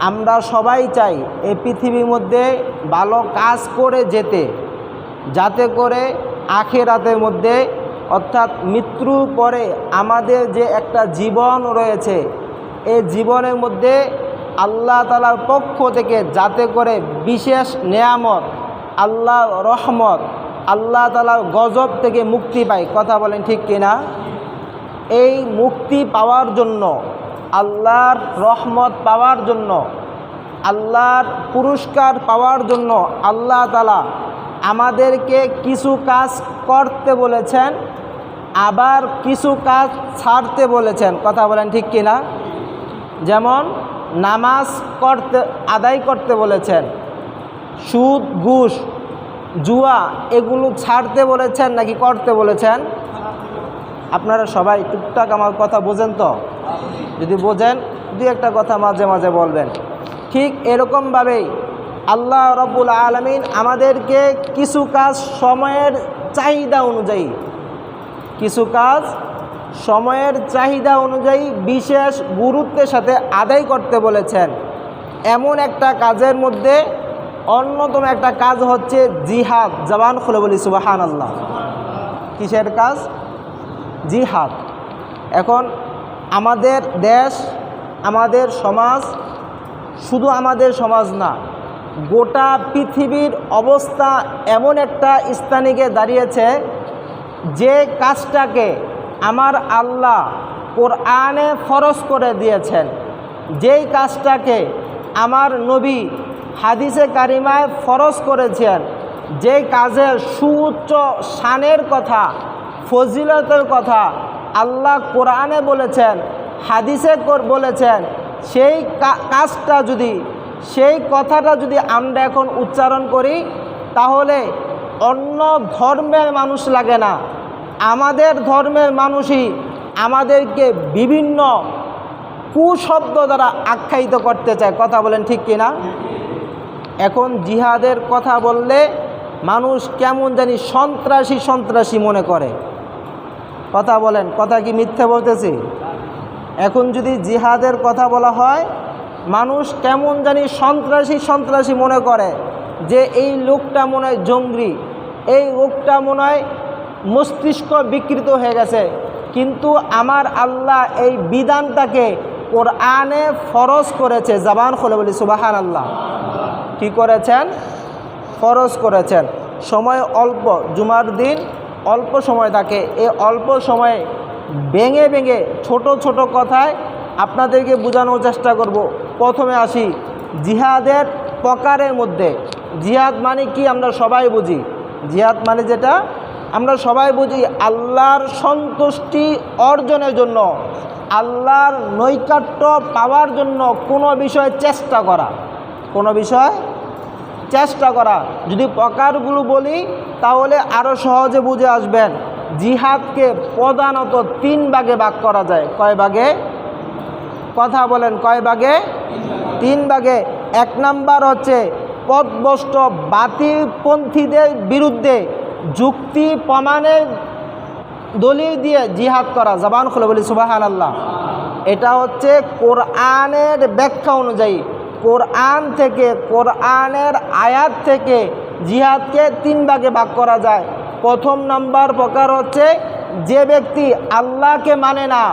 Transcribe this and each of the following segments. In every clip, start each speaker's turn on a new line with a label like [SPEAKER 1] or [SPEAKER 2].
[SPEAKER 1] আমরা সবাই চাই এই পৃথিবীর মধ্যে ভালো কাজ করে যেতে, যাতে করে আখেরাতের মধ্যে, অর্থাৎ মৃত্যুর পরে আমাদের যে একটা জীবন রয়েছে, এই জীবনের মধ্যে আল্লাহ তালার পক্ষ থেকে যাতে করে বিশেষ নেয়ামত আল্লাহ রহমত, আল্লাহ তালার গজব থেকে মুক্তি পাই। কথা বলেন ঠিক কিনা? এই মুক্তি পাওয়ার জন্য আল্লাহর রহমত পাওয়ার জন্য, আল্লাহর পুরস্কার পাওয়ার জন্য আল্লাহ তালা আমাদেরকে কিছু কাজ করতে বলেছেন, আবার কিছু কাজ ছাড়তে বলেছেন। কথা বলেন ঠিক কিনা? যেমন নামাজ করতে, আদায় করতে বলেছেন, সুদ, ঘুষ, জুয়া এগুলো ছাড়তে বলেছেন নাকি করতে বলেছেন? আপনারা সবাই টুকটাক আমার কথা বোঝেন তো? যদি বোঝেন, দু একটা কথা মাঝে মাঝে বলবেন। ঠিক এরকমভাবেই আল্লাহ রব্বুল আলমিন আমাদেরকে কিছু কাজ সময়ের চাহিদা অনুযায়ী, কিছু কাজ সময়ের চাহিদা অনুযায়ী বিশেষ গুরুত্বের সাথে আদায় করতে বলেছেন। এমন একটা কাজের মধ্যে অন্যতম একটা কাজ হচ্ছে জিহাদ। জবান খুলে বলি সুবাহান আল্লাহ কিসের কাজ? জিহাদ। এখন আমাদের দেশ, আমাদের সমাজ, শুধু আমাদের সমাজ না, গোটা পৃথিবীর অবস্থা এমন একটা স্থানে গিয়ে দাঁড়িয়েছে যে কাজটাকে আমার আল্লাহ কোরআনে ফরজ করে দিয়েছেন। যেই কাজটাকে আমার নবী হাদিসে কারিমায় ফরজ করেছেন, যেই কাজের সুউচ্চ শানের কথা, ফজিলতের কথা আল্লাহ কোরআনে বলেছেন, হাদিসে বলেছেন, সেই কাজটা যদি, সেই কথাটা যদি আমরা এখন উচ্চারণ করি, তাহলে অন্য ধর্মের মানুষ লাগে না। আমাদের ধর্মের মানুষই আমাদেরকে বিভিন্ন কুশব্দ দ্বারা আখ্যায়িত করতে চায়। কথা বলেন ঠিক কিনা এখন জিহাদের কথা বললে মানুষ কেমন জানি সন্ত্রাসী সন্ত্রাসী মনে করে। কথা বলেন, কথা কি মিথ্যে বলতেছি? এখন যদি জিহাদের কথা বলা হয়, মানুষ কেমন জানি সন্ত্রাসী সন্ত্রাসী মনে করে যে এই লোকটা মনে হয় জঙ্গি, এই লোকটা মনে হয় মস্তিষ্ক বিকৃত হয়ে গেছে। কিন্তু আমার আল্লাহ এই বিধানটাকে কোরআনে ফরজ করেছে, জবান খুলে বলি সুবাহান আল্লাহ কি করেছেন? ফরজ করেছেন। সময় অল্প, জুমার দিন অল্প সময় থাকে। এই অল্প সময়ে ভেঙে ভেঙে ছোট ছোট কথায় আপনাদেরকে বোঝানোর চেষ্টা করব। প্রথমে আসি, জিহাদের প্রকারের মধ্যে। জিহাদ মানে কি আমরা সবাই বুঝি। জিহাদ মানে যেটা? আমরা সবাই বুঝি আল্লাহর সন্তুষ্টি অর্জনের জন্য, আল্লাহর নৈকাট্য পাওয়ার জন্য কোনো বিষয়ে চেষ্টা করা। কোনো বিষয় চেষ্টা করা। যদি প্রকারগুলো বলি, তাহলে আরও সহজে বুঝে আসবেন জিহাদকে প্রধানত তিন ভাগে ভাগ করা যায়। কয় ভাগে? কথা বলেন, কয় ভাগে? তিন ভাগে। এক নাম্বার হচ্ছে পথভ্রষ্ট বাতিলপন্থীদের বিরুদ্ধে যুক্তি প্রমাণের দলিল দিয়ে জিহাদ করা। জবান খুলে বলি সুবাহান আল্লাহ এটা হচ্ছে কোরআনের ব্যাখ্যা অনুযায়ী। কোরআন থেকে, কোরআনের আয়াত থেকে জিহাদকে তিন ভাগে ভাগ করা যায়। প্রথম নাম্বার প্রকার হচ্ছে, যে ব্যক্তি আল্লাহকে মানে না,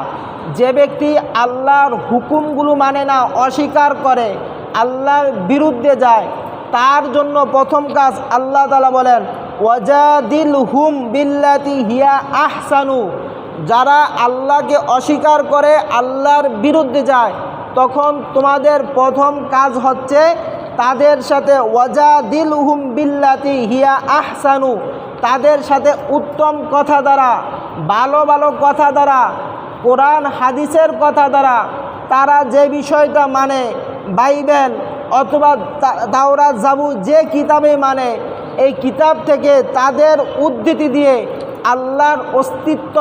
[SPEAKER 1] যে ব্যক্তি আল্লাহর হুকুমগুলো মানে না, অস্বীকার করে, আল্লাহর বিরুদ্ধে যায়, তার জন্য প্রথম কাজ আল্লাহ তালা বলেন ওয়াজাদিল হুম বিল্লাতি হিয়া আহসানু। যারা আল্লাহকে অস্বীকার করে, আল্লাহর বিরুদ্ধে যায় তখন তোমাদের প্রথম কাজ হচ্ছে তাদের সাথে ওয়াজা দিল হুম বিল্লাতি হিয়া আহসানু, তাদের সাথে উত্তম কথা দ্বারা, ভালো ভালো কথা দ্বারা, কোরআন, হাদিসের কথা দ্বারা তারা যে বিষয়টা মানে বাইবেল অথবা দাওরা জাবু যে কিতাবে মানে এই কিতাব থেকে তাদের উদ্ধৃতি দিয়ে আল্লাহর অস্তিত্ব,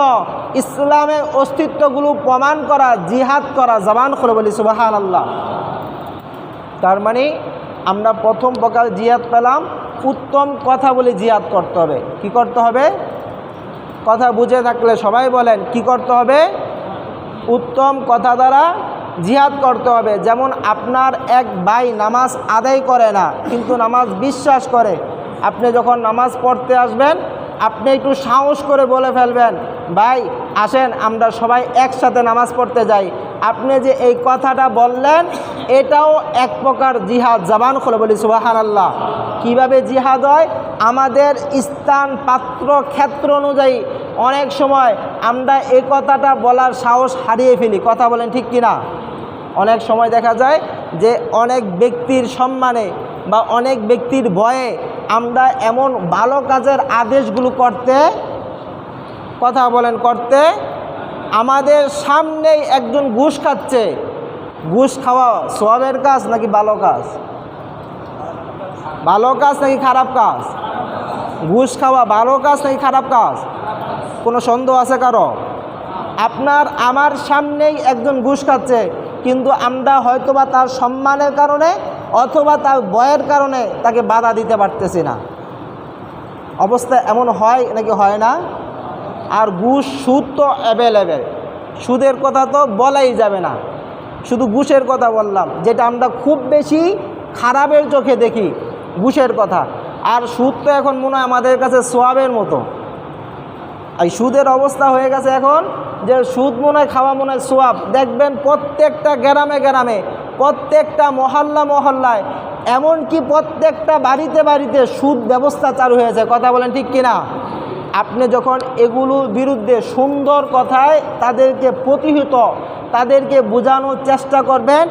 [SPEAKER 1] ইসলামের অস্তিত্বগুলো প্রমাণ করা, জিহাদ করা, জবান করে বলি সুবাহান আল্লাহ তার মানে আমরা প্রথম প্রকার জিহাদ পেলাম, উত্তম কথা বলে জিহাদ করতে হবে। কি করতে হবে? কথা বুঝে থাকলে সবাই বলেন, কি করতে হবে? উত্তম কথা দ্বারা জিহাদ করতে হবে। যেমন আপনার এক ভাই নামাজ আদায় করে না, কিন্তু নামাজ বিশ্বাস করে। আপনি যখন নামাজ পড়তে আসবেন আপনি একটু সাহস করে বলে ফেলবেন, ভাই, আসেন, আমরা সবাই একসাথে নামাজ পড়তে যাই। আপনি যে এই কথাটা বললেন, এটাও এক প্রকার জিহাদ, জবান খুলে বলি সুবাহান আল্লাহ কীভাবে জিহাদ হয়? আমাদের স্থান, পাত্র, ক্ষেত্র অনুযায়ী অনেক সময় আমরা এই কথাটা বলার সাহস হারিয়ে ফেলি। কথা বলেন ঠিক কিনা? অনেক সময় দেখা যায় যে অনেক ব্যক্তির সম্মানে বা অনেক ব্যক্তির ভয়ে আমরা এমন ভালো কাজের আদেশগুলো করতে, কথা বলেন করতে, আমাদের সামনেই একজন ঘুষ খাচ্ছে। ঘুষ খাওয়া সবের কাজ নাকি ভালো কাজ? ভালো কাজ নাকি খারাপ কাজ? ঘুষ খাওয়া ভালো কাজ নাকি খারাপ কাজ? কোনো সন্দেহ আছে কারও? আপনার আমার সামনেই একজন ঘুষ খাচ্ছে, কিন্তু আমরা হয়তোবা তার সম্মানের কারণে অথবা তার বয়ের কারণে তাকে বাধা দিতে পারতেছি না। অবস্থা এমন হয় নাকি হয় না? আর ঘুষ, সুদ তো অ্যাভেলেবেল সুদের কথা তো বলাই যাবে না। শুধু ঘুষের কথা বললাম, যেটা আমরা খুব বেশি খারাপের চোখে দেখি, ঘুষের কথা। আর সুদ তো এখন মনে হয় আমাদের কাছে সোয়াবের মতো। এই সুদের অবস্থা হয়ে গেছে এখন যে সুদ মনে হয়, খাওয়া মনে হয় সোয়াব। দেখবেন প্রত্যেকটা গ্রামে গ্রামে প্রত্যেকটা মহল্লা মহল্লায়, এমনকি প্রত্যেকটা বাড়িতে বাড়িতে সুদ ব্যবস্থা চালু হয়েছে। কথা বলেন ঠিক কিনা আপনি যখন এগুলোর বিরুদ্ধে সুন্দর কথায় তাদেরকে প্রতিহিত, তাদেরকে বোঝানোর চেষ্টা করবেন,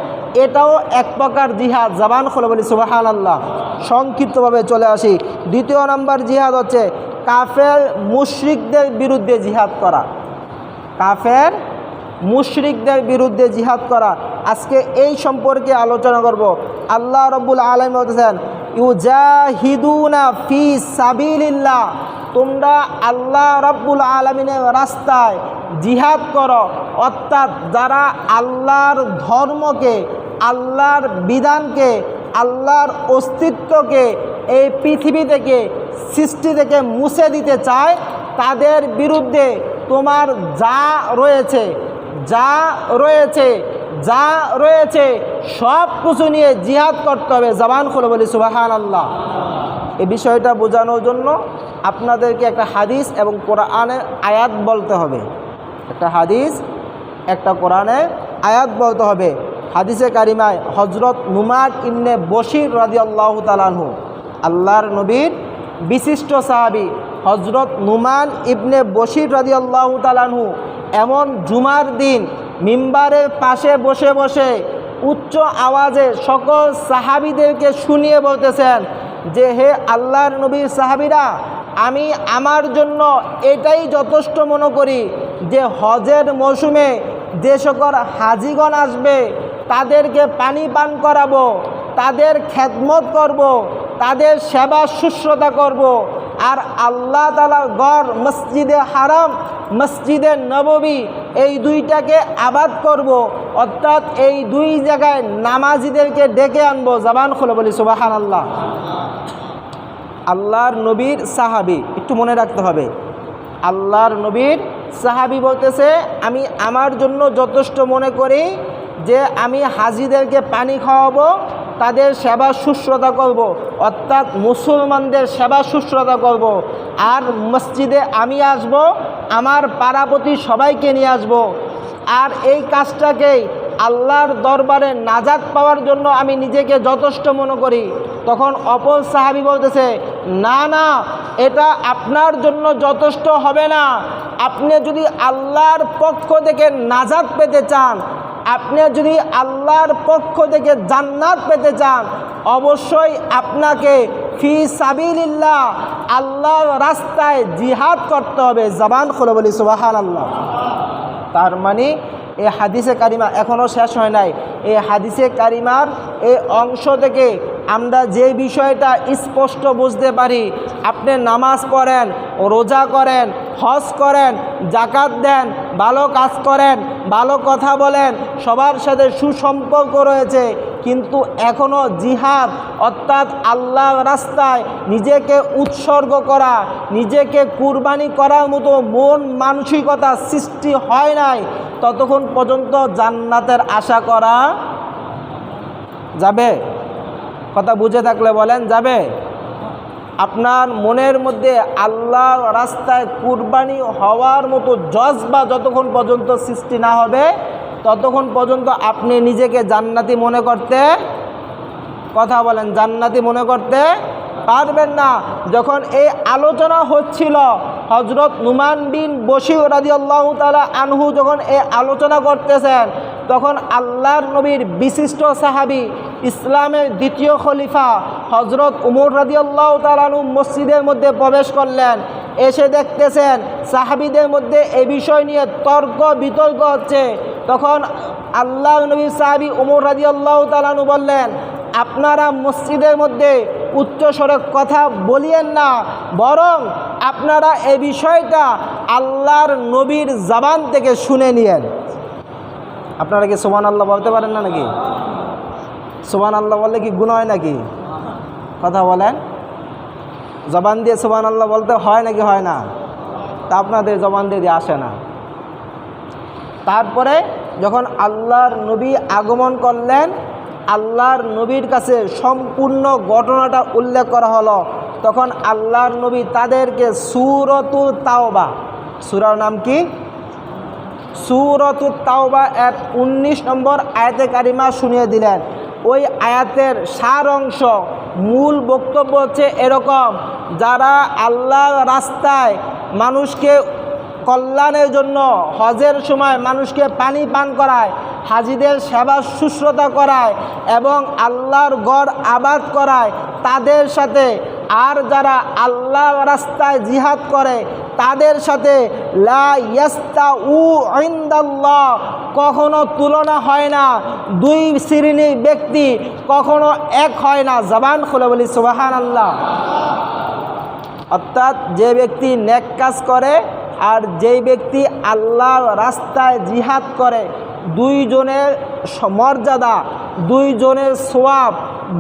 [SPEAKER 1] এটাও এক প্রকার জিহাদ জবান খোলা বলি সুবাহান আল্লাহ সংক্ষিপ্তভাবে চলে আসি। দ্বিতীয় নম্বর জিহাদ হচ্ছে কাফের মুশরিকদের বিরুদ্ধে জিহাদ করা। কাফের মুশরিকদের বিরুদ্ধে জিহাদ করা। আজকে এই সম্পর্কে আলোচনা করব। আল্লাহ রব্বুল আলম বলতেছেন, ইউজাহিদুনা ফি সাবিলিল্লাহ। তোমরা আল্লাহ রব্বুল আলমিনের রাস্তায় জিহাদ করো। অর্থাৎ যারা আল্লাহর ধর্মকে, আল্লাহর বিধানকে, আল্লাহর অস্তিত্বকে এই পৃথিবী থেকে, সৃষ্টি থেকে মুছে দিতে চায়, তাদের বিরুদ্ধে তোমার যা রয়েছে যা রয়েছে যা রয়েছে, সব কিছু নিয়ে জিহাদ করতে হবে, জবান খুলে বলি সুবাহান আল্লাহ এই বিষয়টা বোঝানোর জন্য আপনাদেরকে একটা হাদিস এবং কোরআনে আয়াত বলতে হবে। একটা হাদিস, একটা কোরআনে আয়াত বলতে হবে। হাদিসে কারিমায় হজরত নুমাক ইবনে বশির রাজি আল্লাহ তালানহু আল্লাহর নবীর বিশিষ্ট সাহাবি হজরত নুমান ইবনে বশির রাজি আল্লাহ তালানহু এমন জুমার দিন মিম্বারের পাশে বসে বসে উচ্চ আওয়াজে সকল সাহাবিদেরকে শুনিয়ে বলতেছেন যে, হে আল্লাহর নবীর সাহাবিরা, আমি আমার জন্য এটাই যথেষ্ট মনে করি যে, হজের মৌসুমে যে সকল হাজিগণ আসবে, তাদেরকে পানি পান করাবো, তাদের খেদমত করব। তাদের সেবা শুশ্রূষা করব। আর আল্লাহ তালার গড় মসজিদে হারাম, মসজিদে নববী এই দুইটাকে আবাদ করব। অর্থাৎ এই দুই জায়গায় নামাজিদেরকে ডেকে আনব। জবান খুলে বলি সুবাহান আল্লাহ আল্লাহর নবীর সাহাবি, একটু মনে রাখতে হবে। আল্লাহর নবীর সাহাবি বলতেছে, আমি আমার জন্য যথেষ্ট মনে করি যে আমি হাজিদেরকে পানি খাওয়াবো তাদের সেবা শুশ্রূষা করব। অর্থাৎ মুসলমানদের সেবা শুশ্রূষা করব। আর মসজিদে আমি আসব, আমার পাড়াপতি সবাইকে নিয়ে আসব। আর এই কাজটাকেই আল্লাহর দরবারে নাজাদ পাওয়ার জন্য আমি নিজেকে যথেষ্ট মনে করি তখন অপর সাহাবি বলতেছে, না না, এটা আপনার জন্য যথেষ্ট হবে না আপনি যদি আল্লাহর পক্ষ থেকে নাজাদ পেতে চান আপনি যদি আল্লাহর পক্ষ থেকে জান্নাত পেতে চান, অবশ্যই আপনাকে ফি সাবিল্লাহ আল্লাহর রাস্তায় জিহাদ করতে হবে, জবান খুলে বলি সুবাহান আল্লাহ তার মানে এই হাদিসে কারিমা এখনও শেষ হয় নাই। এই হাদিসে কারিমার এই অংশ থেকে আমরা যে বিষয়টা স্পষ্ট বুঝতে পারি, আপনি নামাজ পড়েন, রোজা করেন, হজ করেন জাকাত দেন, ভালো কাজ করেন, ভালো কথা বলেন, সবার সাথে সুসম্পর্ক রয়েছে, কিন্তু এখনও জিহাদ, অর্থাৎ আল্লাহ রাস্তায় নিজেকে উৎসর্গ করা, নিজেকে কুরবানি করার মতো মন মানসিকতা সৃষ্টি হয় নাই, ততক্ষণ পর্যন্ত জান্নাতের আশা করা যাবে। কথা বুঝে থাকলে বলেন, যাবে? আপনার মনের মধ্যে আল্লাহ রাস্তায় কুরবানি হওয়ার মতো জজবা যতক্ষণ পর্যন্ত সৃষ্টি না হবে, ততক্ষণ পর্যন্ত আপনি নিজেকে জান্নাতি মনে করতে কথা বলেন, জান্নাতি মনে করতে পারবেন না। যখন এই আলোচনা হচ্ছিল হজরত নুমান বিন বসির রাজি আল্লাহ তালা আনহু যখন এই আলোচনা করতেছেন তখন আল্লাহর নবীর বিশিষ্ট সাহাবি ইসলামের দ্বিতীয় খলিফা হজরত উমর রাজি আল্লাহ তালানু মসজিদের মধ্যে প্রবেশ করলেন। এসে দেখতেছেন সাহাবিদের মধ্যে এ বিষয় নিয়ে তর্ক বিতর্ক হচ্ছে। তখন আল্লাহ নবী সাহাবি উমর রাজি আল্লাহ তালানু বললেন, আপনারা মসজিদের মধ্যে উচ্চস্বরে কথা বলিয়েন না, বরং আপনারা এ বিষয়টা আল্লাহর নবীর জবান থেকে শুনে নিয়েন। আপনারা কি সোমান আল্লাহ বলতে পারেন না নাকি? সোমান আল্লাহ বললে কি গুণ হয় নাকি? কথা বলেন। জবান দিয়ে সোমান আল্লাহ বলতে হয় নাকি হয় না? তা আপনাদের জবান দিয়ে আসে না। তারপরে যখন আল্লাহর নবী আগমন করলেন, আল্লাহর নবীর কাছে সম্পূর্ণ ঘটনাটা উল্লেখ করা হলো। তখন আল্লাহর নবী তাদেরকে সুরতু তাওবা, সুরার নাম কি? সুরতু তাওবা এর উনিশ নম্বর আয়াতে কারিমা শুনিয়ে দিলেন। ওই আয়াতের সার অংশ, মূল বক্তব্য হচ্ছে এরকম, যারা আল্লাহ রাস্তায় মানুষকে কল্যাণের জন্য হজের সময় মানুষকে পানি পান করায়, হাজিদের সেবা শুশ্রূষা করায় এবং আল্লাহর গড় আবাদ করায়, তাদের সাথে আর যারা আল্লাহ রাস্তায় জিহাদ করে তাদের সাথে কখনো তুলনা হয় না। দুই শ্রেণির ব্যক্তি কখনো এক হয় না। জবান খুলে বলি সুবাহান আল্লাহ অর্থাৎ যে ব্যক্তি নেক কাজ করে আর যেই ব্যক্তি আল্লাহ রাস্তায় জিহাদ করে, দুইজনের মর্যাদা, দুইজনের সোয়াব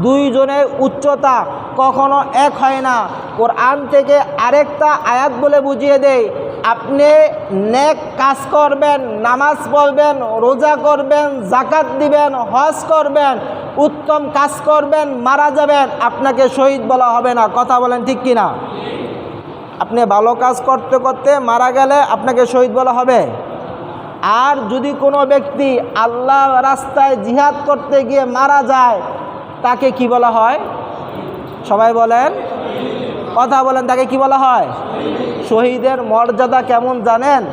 [SPEAKER 1] দুইজনের উচ্চতা কখনো এক হয় না। কোরআন থেকে আরেকটা আয়াত বলে বুঝিয়ে দেয় আপনি নেক কাজ করবেন, নামাজ পড়বেন, রোজা করবেন জাকাত দিবেন, হজ করবেন, উত্তম কাজ করবেন, মারা যাবেন, আপনাকে শহীদ বলা হবে না। কথা বলেন ঠিক কিনা? আপনি ভালো কাজ করতে করতে মারা গেলে আপনাকে শহীদ বলা হবে। আর যদি কোনো ব্যক্তি আল্লাহ রাস্তায় জিহাদ করতে গিয়ে মারা যায় তাকে কি বলা হয়? সবাই বলেন। কথা বলেন, তাকে কি বলা হয়? শহীদের মর্যাদা কেমন জানেন?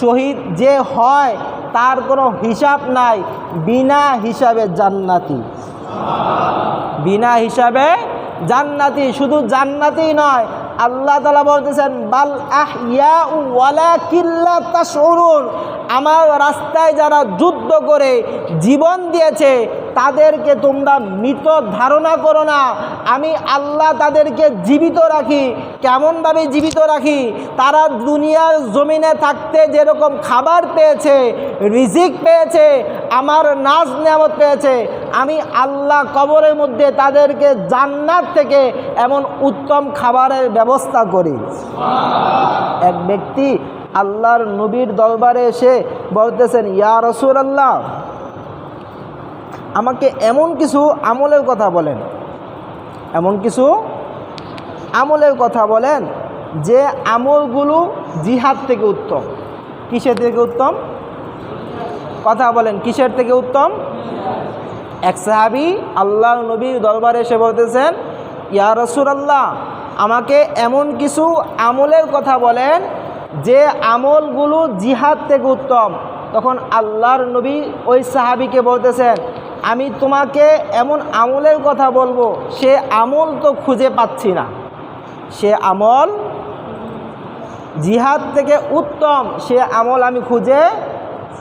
[SPEAKER 1] শহীদ যে হয়, তার কোনো হিসাব নাই। বিনা হিসাবে জান্নাতি। বিনা হিসাবে জান্নাতি। শুধু জান্নাতি নয়, আল্লাহ তালা বলতেছেন, বাল আহ ওয়ালা কিল্লা তাসরুন আমার রাস্তায় যারা যুদ্ধ করে জীবন দিয়েছে তাদেরকে তোমরা মৃত ধারণা করো না। আমি আল্লাহ তাদেরকে জীবিত রাখি। কেমনভাবে জীবিত রাখি? তারা দুনিয়ার জমিনে থাকতে যেরকম খাবার পেয়েছে, রিজিক পেয়েছে, আমার নাচ নেয়ামত পেয়েছে, আমি আল্লাহ কবরের মধ্যে তাদেরকে জান্নাত থেকে এমন উত্তম খাবারের ব্যবস্থা করি। এক ব্যক্তি আল্লাহর নবীর দরবারে এসে বলতেছেন, ইয়া রসুল আল্লাহ আমাকে এমন কিছু আমলের কথা বলেন। এমন কিছু আমলের কথা বলেন যে আমলগুলো জিহাদ থেকে উত্তম। কিসের থেকে উত্তম? কথা বলেন, কিসের থেকে উত্তম? এক সাহাবি আল্লাহ নবী দরবারে এসে বলতেছেন, ইয়া রসুলাল্লাহ, আমাকে এমন কিছু আমলের কথা বলেন যে আমলগুলো জিহাদ থেকে উত্তম। তখন আল্লাহর নবী ওই সাহাবিকে বলতেছেন আমি তোমাকে এমন আমলের কথা বলব, সে আমল তো খুঁজে পাচ্ছি না। সে আমল জিহাদ থেকে উত্তম, সে আমল আমি খুঁজে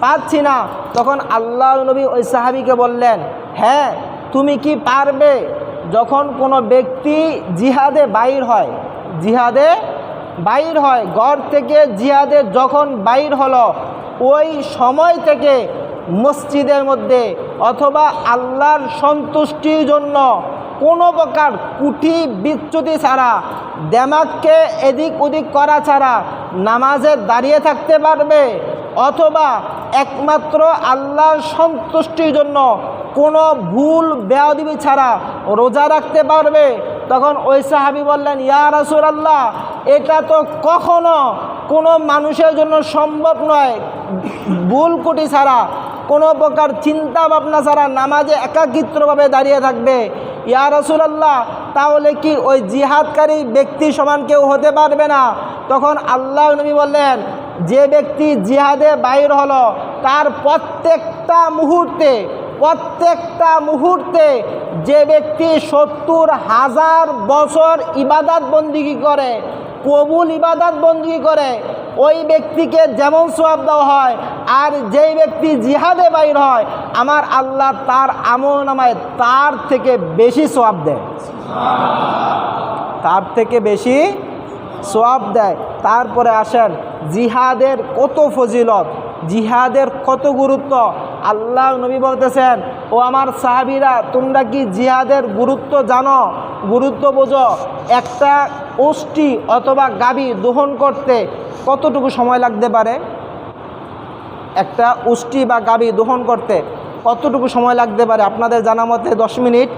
[SPEAKER 1] পাচ্ছি না। তখন আল্লাহ নবী ওই সাহাবিকে বললেন হ্যাঁ তুমি কি পারবে যখন কোনো ব্যক্তি জিহাদে বাইর হয়? জিহাদে বাইর হয়, ঘর থেকে জিহাদে যখন বাইর হলো, ওই সময় থেকে মসজিদের মধ্যে অথবা আল্লাহর সন্তুষ্টির জন্য কোনো প্রকার কুটি বিচ্যুতি ছাড়া, দেমাগকে এদিক ওদিক করা ছাড়া নামাজে দাঁড়িয়ে থাকতে পারবে অথবা একমাত্র আল্লাহর সন্তুষ্টির জন্য কোনো ভুল, বেয়াদিবি ছাড়া রোজা রাখতে পারবে। তখন ওই সাহাবি বললেন, ইয়া রাসুল আল্লাহ এটা তো কখনো কোনো মানুষের জন্য সম্ভব নয়। ভুল কুটি ছাড়া কোনো প্রকার চিন্তা ভাবনা ছাড়া নামাজে একাকিত্রভাবে দাঁড়িয়ে থাকবে। ইয়া রসুলাল্লাহ, তাহলে কি ওই জিহাদকারী ব্যক্তি সমান কেউ হতে পারবে না? তখন আল্লাহ নবী বললেন, যে ব্যক্তি জিহাদে বাইর হলো, তার প্রত্যেকটা মুহূর্তে প্রত্যেকটা মুহূর্তে যে ব্যক্তি সত্তর হাজার বছর ইবাদাত বন্দিগি করে, কবুল ইবাদাত বন্দি করে ওই ব্যক্তিকে যেমন সোয়াব দেওয়া হয়, আর যেই ব্যক্তি জিহাদে বাইর হয়, আমার আল্লাহ তার আমল নামায় তার থেকে বেশি সোয়াব দেয়। তার থেকে বেশি সোয়াব দেয়। তারপরে আসেন, জিহাদের কত ফজিলত, জিহাদের কত গুরুত্ব। আল্লাহ নবী বলতেছেন, ও আমার সাহাবিরা, তোমরা কি জিহাদের গুরুত্ব জানো? গুরুত্ব বোঝো। একটা ওষ্টি অথবা গাবি দোহন করতে কতটুকু সময় লাগতে পারে? একটা উষ্টি বা গাবি দহন করতে কতটুকু সময় লাগতে পারে? আপনাদের জানা মতে দশ মিনিট।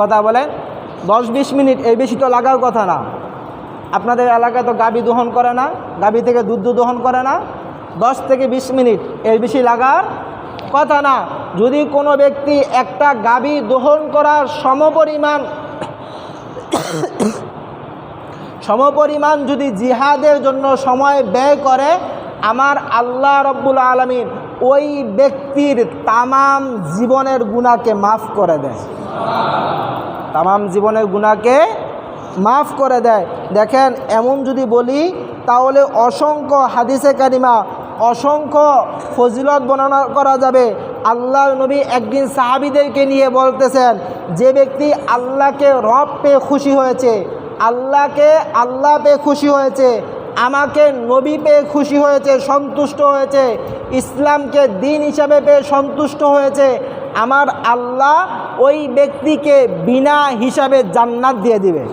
[SPEAKER 1] কথা বলেন দশ বিশ মিনিট এই বেশি তো লাগার কথা না। আপনাদের এলাকায় তো গাবি দহন করে না, গাবি থেকে দুধ দহন করে না। দশ থেকে বিশ মিনিট, এর বেশি লাগার কথা না। যদি কোনো ব্যক্তি একটা গাবি দহন করার সমপরিমাণ সমপরিমাণ যদি জিহাদের জন্য সময় ব্যয় করে, আমার আল্লাহ রব্বুল আলমিন ওই ব্যক্তির তামাম জীবনের গুণাকে মাফ করে দেয়। তামাম জীবনের গুণাকে মাফ করে দেয়। দেখেন, এমন যদি বলি, তাহলে অসংখ্য হাদিসে কারিমা, অসংখ্য ফজিলত বর্ণনা করা যাবে। আল্লাহ নবী একদিন সাহাবিদেরকে নিয়ে বলতেছেন, যে ব্যক্তি আল্লাহকে রব পেয়ে খুশি হয়েছে আল্লাহকে আল্লাহ পেয়ে খুশি হয়েছে, আমাকে নবী পেয়ে খুশি হয়েছে, সন্তুষ্ট হয়েছে, ইসলামকে দিন হিসাবে পেয়ে সন্তুষ্ট হয়েছে, আমার আল্লাহ ওই ব্যক্তিকে বিনা হিসাবে জান্নাত দিয়ে দিবে।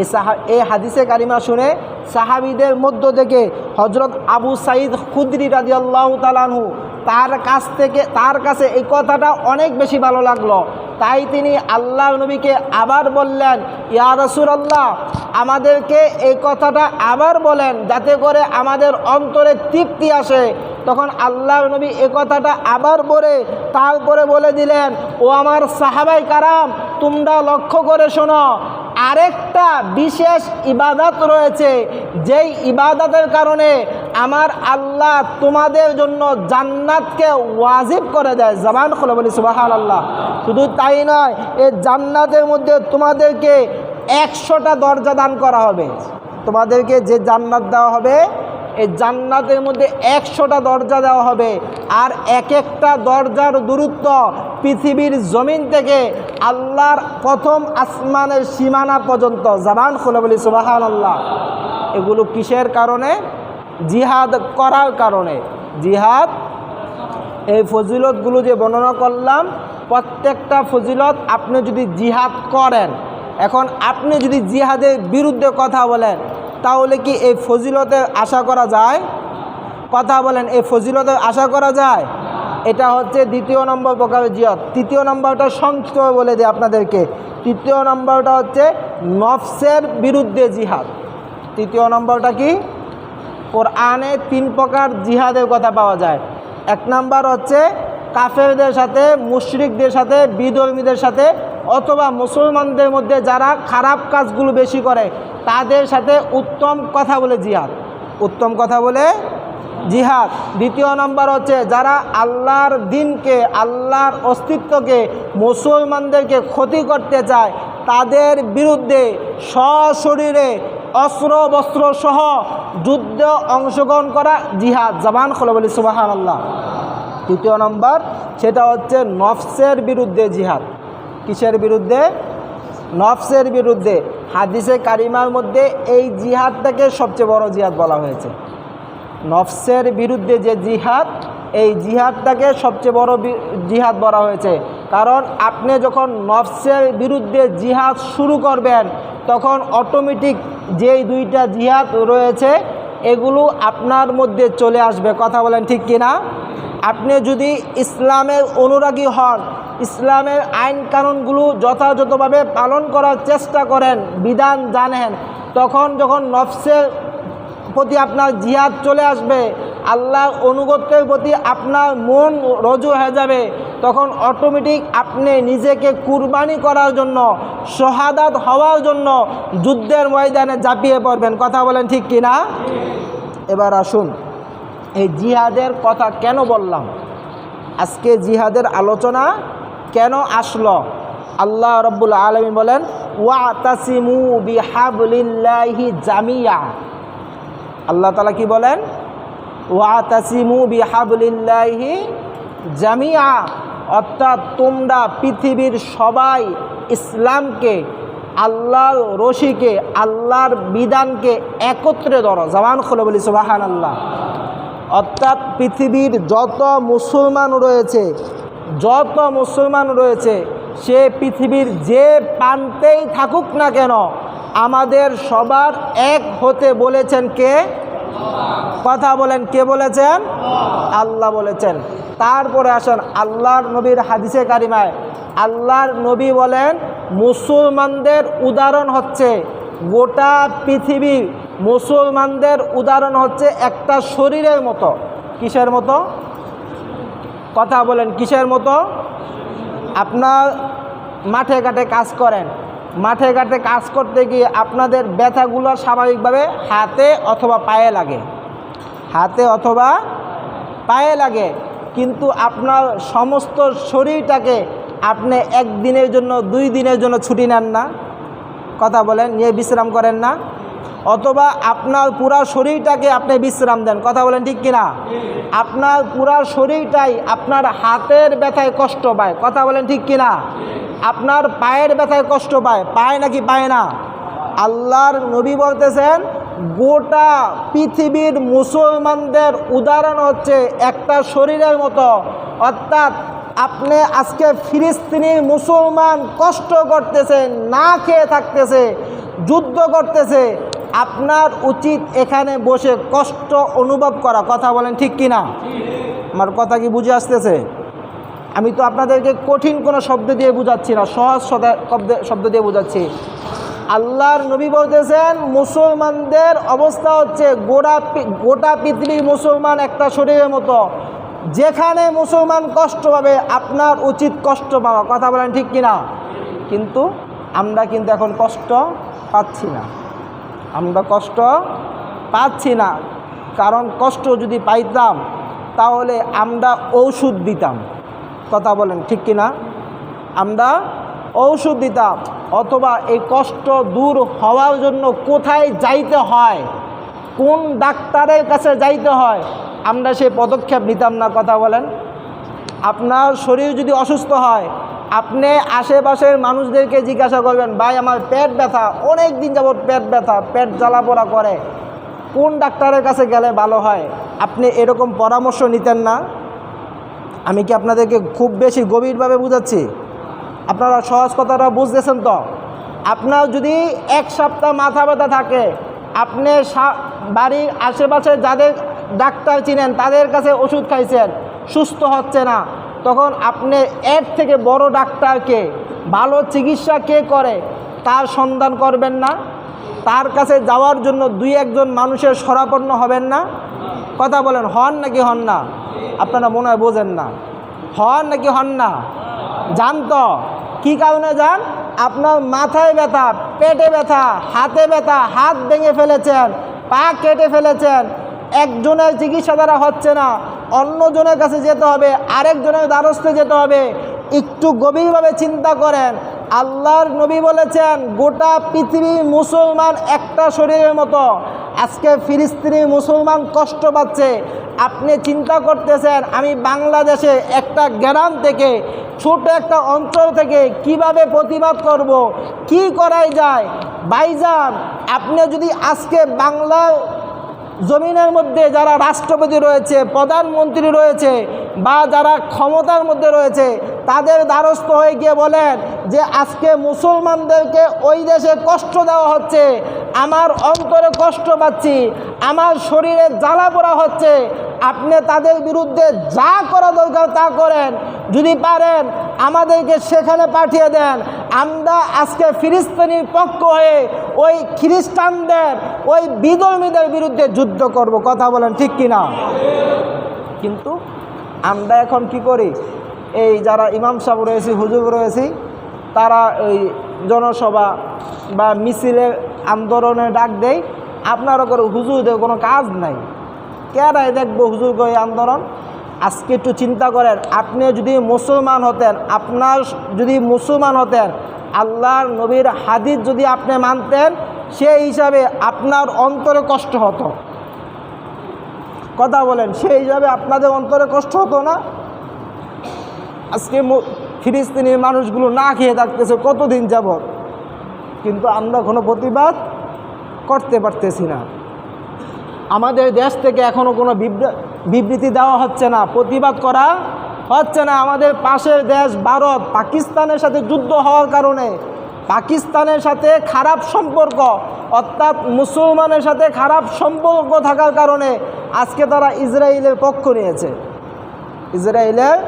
[SPEAKER 1] এই সাহা, এই হাদিসে কারিমা শুনে সাহাবিদের মধ্য থেকে হজরত আবু সাইদ খুদ্রি রাজি আল্লাহ তালানহু তার কাছ থেকে, তার কাছে এই কথাটা অনেক বেশি ভালো লাগল। তাই তিনি আল্লাহ নবীকে আবার বললেন, ইয়া রসুলাল্লাহ, আমাদেরকে এই কথাটা আবার বলেন যাতে করে আমাদের অন্তরে তৃপ্তি আসে। তখন আল্লাহ নবী এ কথাটা আবার বলে, তারপরে বলে দিলেন, ও আমার সাহাবাই কারাম, তোমরা লক্ষ্য করে শোনো, আরেকটা বিশেষ ইবাদত রয়েছে, যেই ইবাদতের কারণে আমার আল্লাহ তোমাদের জন্য জান্নাতকে ওয়াজিব করে দেয়। জবান খোলা বলি সুবাহান আল্লাহ শুধু তাই নয় এই জান্নাতের মধ্যে তোমাদেরকে একশোটা দরজা দান করা হবে। তোমাদেরকে যে জান্নাত দেওয়া হবে এই জান্নাতের মধ্যে একশোটা দরজা দেওয়া হবে। আর এক একটা দরজার দূরত্ব পৃথিবীর জমিন থেকে আল্লাহর প্রথম আসমানের সীমানা পর্যন্ত। জাবান খোলা বলি সুবাহান আল্লাহ এগুলো কিসের কারণে? জিহাদ করার কারণে, জিহাদ, এই ফজিলতগুলো যে বর্ণনা করলাম, প্রত্যেকটা ফজিলত আপনি যদি জিহাদ করেন, এখন আপনি যদি জিহাদের বিরুদ্ধে কথা বলেন, তাহলে কি এই ফজিলতের আশা করা যায়? কথা বলেন, এই ফজিলতের আশা করা যায়? এটা হচ্ছে দ্বিতীয় নম্বর প্রকারের জিহাদ। তৃতীয় নম্বরটা সংক্ষিপ্ত বলে দিই আপনাদেরকে। তৃতীয় নম্বরটা হচ্ছে নফসের বিরুদ্ধে জিহাদ। তৃতীয় নম্বরটা কি? কোরআনে তিন প্রকার জিহাদের কথা পাওয়া যায়। এক নাম্বার হচ্ছে কাফেরদের সাথে, মুশরিকদের সাথে, বিধর্মীদের সাথে অথবা মুসলমানদের মধ্যে যারা খারাপ কাজগুলো বেশি করে, তাদের সাথে উত্তম কথা বলে জিহাদ। উত্তম কথা বলে জিহাদ। দ্বিতীয় নম্বর হচ্ছে যারা আল্লাহর দিনকে, আল্লাহর অস্তিত্বকে, মুসলমানদেরকে ক্ষতি করতে চায়, তাদের বিরুদ্ধে সশরীরে অস্ত্র, বস্ত্র সহ যুদ্ধ অংশগ্রহণ করা জিহাদ জবান খোলা বলি সুবাহান আল্লাহ তৃতীয় নম্বর, সেটা হচ্ছে নফসের বিরুদ্ধে জিহাদ। কিসের বিরুদ্ধে? নফসের বিরুদ্ধে। হাদিসে কারিমার মধ্যে এই জিহাদটাকে সবচেয়ে বড় জিহাদ বলা হয়েছে। নফসের বিরুদ্ধে যে জিহাদ, এই জিহাদটাকে সবচেয়ে বড় জিহাদ বলা হয়েছে। কারণ আপনি যখন নফসের বিরুদ্ধে জিহাদ শুরু করবেন, তখন অটোমেটিক যেই দুইটা জিহাদ রয়েছে, এগুলো আপনার মধ্যে চলে আসবে। কথা বলেন ঠিক কিনা? আপনি যদি ইসলামের অনুরাগী হন, ইসলামের আইন কানুনগুলো যথাযথভাবে পালন করার চেষ্টা করেন, বিধান জানেন, তখন যখন নফসের প্রতি আপনার জিহাদ চলে আসবে আল্লাহর অনুগত্যের প্রতি আপনার মন রজু হয়ে যাবে। তখন অটোমেটিক আপনি নিজেকে কুরবানি করার জন্য, শহাদাত হওয়ার জন্য যুদ্ধের ময়দানে ঝাঁপিয়ে পড়বেন। কথা বলেন ঠিক কিনা? এবার আসুন, এই জিহাদের কথা কেন বললাম? আজকে জিহাদের আলোচনা কেন আসলো? আল্লাহ রব্বুল আলমী বলেন ওয়া তাসিমু বিহাবলিল্লাহি জামিয়া। আল্লাহ তালা কি বলেন? ওয়া তাসিমু বিহাবলিল্লাহি জামিয়া। অর্থাৎ তোমরা পৃথিবীর সবাই ইসলামকে, আল্লাহর রশিকে, আল্লাহর বিধানকে একত্রে ধরো। জবান খুলে বলি সুবাহান আল্লাহ অর্থাৎ পৃথিবীর যত মুসলমান রয়েছে, যত মুসলমান রয়েছে, সে পৃথিবীর যে প্রান্তেই থাকুক না কেন, আমাদের সবার এক হতে বলেছেন কে? কথা বলেন, কে বলেছেন? আল্লাহ বলেছেন। তারপরে আসেন, আল্লাহর নবীর হাদিসে কারিমায়, আল্লাহর নবী বলেন, মুসলমানদের উদাহরণ হচ্ছে গোটা পৃথিবীর মুসলমানদের উদাহরণ হচ্ছে একটা শরীরের মতো। কিসের মতো? কথা বলেন, কিসের মতো? আপনার মাঠে ঘাটে কাজ করেন। মাঠে ঘাটে কাজ করতে গিয়ে আপনাদের ব্যথাগুলো স্বাভাবিকভাবে হাতে অথবা পায়ে লাগে। হাতে অথবা পায়ে লাগে। কিন্তু আপনার সমস্ত শরীরটাকে আপনি একদিনের জন্য, দুই দিনের জন্য ছুটি নেন না। কথা বলেন, নিয়ে বিশ্রাম করেন না। অথবা আপনার পুরা শরীরটাকে আপনি বিশ্রাম দেন। কথা বলেন ঠিক কিনা? আপনার পুরা শরীরটাই আপনার হাতের ব্যথায় কষ্ট পায়। কথা বলেন ঠিক কিনা? আপনার পায়ের ব্যথায় কষ্ট পায়। পায় নাকি পায় না? আল্লাহর নবী বলতেছেন, গোটা পৃথিবীর মুসলমানদের উদাহরণ হচ্ছে একটা শরীরের মতো। অর্থাৎ আপনি আজকে ফিলিস্তিনির মুসলমান কষ্ট করতেছে, না খেয়ে থাকতেছে, যুদ্ধ করতেছে আপনার উচিত এখানে বসে কষ্ট অনুভব করা। কথা বলেন ঠিক কি না আমার কথা কি বুঝে আসতেছে? আমি তো আপনাদেরকে কঠিন কোনো শব্দ দিয়ে বুঝাচ্ছি না, সহজ শব্দ- শব্দ দিয়ে বুঝাচ্ছি। আল্লাহর নবী বলতেছেন, মুসলমানদের অবস্থা হচ্ছে গোটা গোটা পৃথিবীর মুসলমান একটা শরীরের মতো। যেখানে মুসলমান কষ্ট পাবে, আপনার উচিত কষ্ট পাওয়া। কথা বলেন ঠিক কিনা? কিন্তু আমরা কিন্তু এখন কষ্ট পাচ্ছি না। আমরা কষ্ট পাচ্ছি না। কারণ কষ্ট যদি পাইতাম, তাহলে আমরা ঔষধ দিতাম। কথা বলেন, ঠিক কিনা? আমরা ঔষধ দিতাম, অথবা এই কষ্ট দূর হওয়ার জন্য কোথায় যাইতে হয়, কোন ডাক্তারের কাছে যাইতে হয়, আমরা সেই পদক্ষেপ নিতাম না। কথা বলেন, আপনার শরীর যদি অসুস্থ হয় আপনি আশেপাশের মানুষদেরকে জিজ্ঞাসা করবেন, ভাই, আমার পেট ব্যথা, অনেক দিন যাবৎ পেট ব্যথা, পেট জ্বালা পোড়া করে। কোন ডাক্তারের কাছে গেলে ভালো হয়? আপনি এরকম পরামর্শ নিতেন না। আমি কি আপনাদেরকে খুব বেশি গভীরভাবে বুঝাচ্ছি? আপনারা সহজ কথাটা বুঝতেছেন তো? আপনার যদি এক সপ্তাহ মাথা ব্যথা থাকে, আপনি বাড়ির আশেপাশে যাদের ডাক্তার চিনেন, তাদের কাছে ওষুধ খাইছেন, সুস্থ হচ্ছে না। তখন আপনি এর থেকে বড় ডাক্তারকে, ভালো চিকিৎসা কে করে, তার সন্ধান করবেন না। তার কাছে যাওয়ার জন্য দুই একজন মানুষের সরাপন্ন হবেন না। কথা বলেন, হন নাকি হন না? আপনারা মনে হয় বোঝেন না। হন নাকি হন না? যান তো। কী কারণে যান? আপনার মাথায় ব্যথা, পেটে ব্যথা, হাতে ব্যথা, হাত ভেঙে ফেলেছেন, পা কেটে ফেলেছেন একজনের চিকিৎসা দ্বারা হচ্ছে না, অন্যজনের কাছে যেতে হবে, আরেকজনের দ্বারস্থে যেতে হবে। একটু গভীরভাবে চিন্তা করেন। আল্লাহর নবী বলেছেন, গোটা পৃথিবী মুসলমান একটা শরীরের মতো। আজকে ফিলিস্তিনি মুসলমান কষ্ট পাচ্ছে। আপনি চিন্তা করতেছেন, আমি বাংলাদেশে একটা গ্রাম থেকে, ছোট একটা অঞ্চল থেকে কীভাবে প্রতিবাদ করব, কি করাই যায়? বাইজান আপনি যদি আজকে বাংলা জমিনের মধ্যে যারা রাষ্ট্রপতি রয়েছে, প্রধানমন্ত্রী রয়েছে বা যারা ক্ষমতার মধ্যে রয়েছে, তাদের দ্বারস্থ হয়ে গিয়ে বলেন যে, আজকে মুসলমানদেরকে ওই দেশে কষ্ট দেওয়া হচ্ছে। আমার অন্তরে কষ্ট পাচ্ছি। আমার শরীরে জ্বালা পোড়া হচ্ছে। আপনি তাদের বিরুদ্ধে যা করা দরকার তা করেন। যদি পারেন, আমাদেরকে সেখানে পাঠিয়ে দেন। আমরা আজকে ফিলিস্তিনির পক্ষ হয়ে ওই খ্রিস্টানদের, ওই বিধর্মীদের বিরুদ্ধে যুদ্ধ করব। কথা বলেন ঠিক কিনা কিন্তু আমরা এখন কি করি? এই যারা ইমাম সাহেব রয়েছি, হুজুর রয়েছি, তারা ওই জনসভা বা মিছিলে আন্দোলনে ডাক দেয়। আপনারা করে হুজুরদের কোনো কাজ নাই। কেরাই দেখব হুজুর এই আন্দোলন? আজকে একটু চিন্তা করেন, আপনি যদি মুসলমান হতেন, আপনার যদি মুসলমান হতেন, আল্লাহর নবীর হাদিস যদি আপনি মানতেন, সেই হিসাবে আপনার অন্তরে কষ্ট হতো। কথা বলেন, সেই হিসাবে আপনাদের অন্তরে কষ্ট হতো না? আজকে ফিলিস্তিনির মানুষগুলো না খেয়ে থাকতেছে, কতদিন যাবৎ? কিন্তু আমরা কোনো প্রতিবাদ করতে পারতেছি না। আমাদের দেশ থেকে এখনও কোনো বিবৃ- বিবৃতি দেওয়া হচ্ছে না, প্রতিবাদ করা হচ্ছে না। আমাদের পাশের দেশ ভারত, পাকিস্তানের সাথে যুদ্ধ হওয়ার কারণে পাকিস্তানের সাথে খারাপ সম্পর্ক, অর্থাৎ মুসলমানের সাথে খারাপ সম্পর্ক থাকার কারণে আজকে তারা ইসরায়েলের পক্ষ নিয়েছে। ইসরায়েলের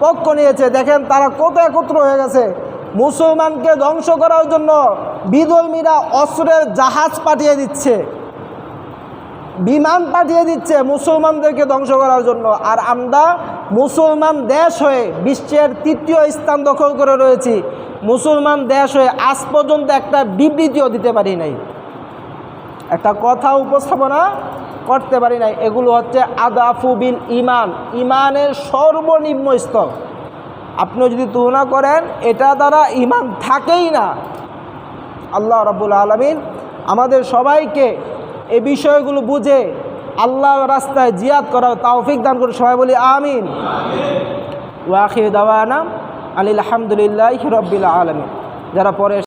[SPEAKER 1] পক্ষ নিয়েছে। দেখেন তারা কত একত্র হয়ে গেছে। মুসলমানকে ধ্বংস করার জন্য বিধর্মীরা অস্ত্রের জাহাজ পাঠিয়ে দিচ্ছে। বিমান পাঠিয়ে দিচ্ছে মুসলমানদেরকে ধ্বংস করার জন্য। আর আমরা মুসলমান দেশ হয়ে বিশ্বের তৃতীয় স্থান দখল করে রয়েছি। মুসলমান দেশ হয়ে আজ পর্যন্ত একটা বিবৃতিও দিতে পারি নাই। একটা কথা উপস্থাপনা করতে পারি নাই। এগুলো হচ্ছে আদাফু বিল ইমান। ইমানের সর্বনিম্ন স্তর। আপনি যদি তুলনা করেন, এটা দ্বারা ইমান থাকেই না। আল্লাহ রাবুল আলমিন আমাদের সবাইকে এই বিষয়গুলো বুঝে আল্লাহ রাস্তায় জিয়াদ করা তাওফিক দান করে সবাই বলি আমিন। ওয়াখির দাওয়ানাম আলিল আলহামদুলিল্লাহ রব্বিল আলমিন। যারা পরে